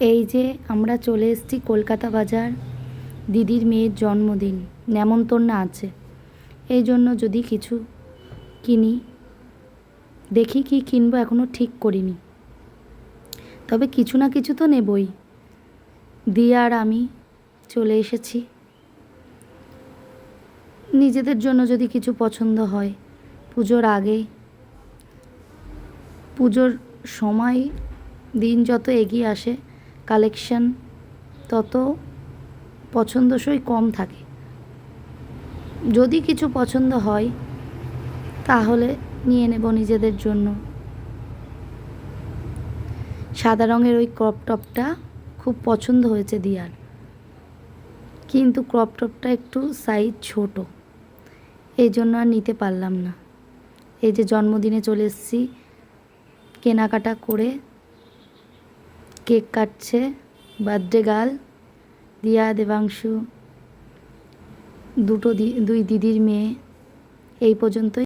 এই যে আমরা চলে এসেছি কলকাতা বাজার, দিদির মেয়ের জন্মদিন, নেমন্তন্ন আছে। এই জন্য যদি কিছু কিনি, দেখি কি কিনবো এখনও ঠিক করিনি। তবে কিছু না কিছু তো নেবই। দিয়া আর আমি চলে এসেছি। নিজেদের জন্য যদি কিছু পছন্দ হয়, পুজোর আগে, পুজোর সময়, দিন যত এগিয়ে আসে কালেকশন তত পছন্দসই কম থাকে। যদি কিছু পছন্দ হয়, তাহলে নিয়ে নেব নিজেদের জন্য। সাদা রঙের ওই ক্রপ টপটা খুব পছন্দ হয়েছে দিয়ার। কিন্তু ক্রপ টপটা একটু সাইজ ছোট। এই জন্য আর নিতে পারলাম না। এই যে জন্মদিনে চলে এসেছি, কেনাকাটা করে কেক কাটছে বার্থডে গার্ল দিয়া দেবাংশু দুটো দুই দিদির মেয়ে এই পর্যন্তই।